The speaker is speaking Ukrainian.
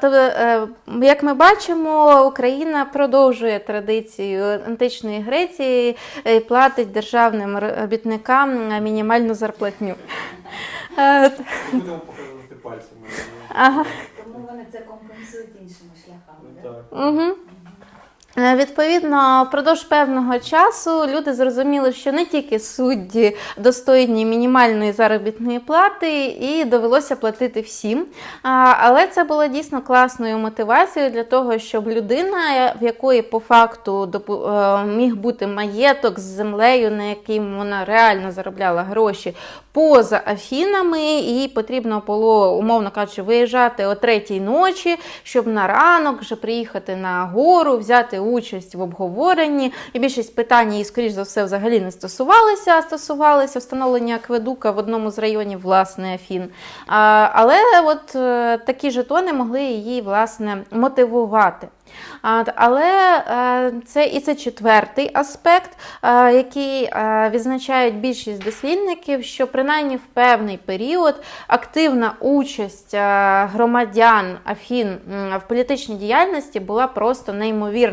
то, е, як ми бачимо, Україна продовжує традицію античної Греції і платить державним робітникам мінімальну зарплатню. Е, будемо показувати пальцями. Ага. Тому вони це компенсують іншими шляхами. Ну. Угу. Відповідно, впродовж певного часу люди зрозуміли, що не тільки судді достойні мінімальної заробітної плати, і довелося платити всім. Але це було дійсно класною мотивацією для того, щоб людина, в якої по факту е, міг бути маєток з землею, на яким вона реально заробляла гроші поза Афінами, і потрібно було, умовно кажучи, виїжджати о третій ночі, щоб на ранок вже приїхати на гору, взяти участь в обговоренні. І більшість питань її, скоріш за все, взагалі не стосувалися, а стосувалися встановлення акведука в одному з районів власне Афін. А, але от е, такі жетони могли її власне мотивувати. Але е, це і це четвертий аспект, е, який відзначають більшість дослідників, що принаймні в певний період активна участь громадян Афін в політичній діяльності була просто неймовірна.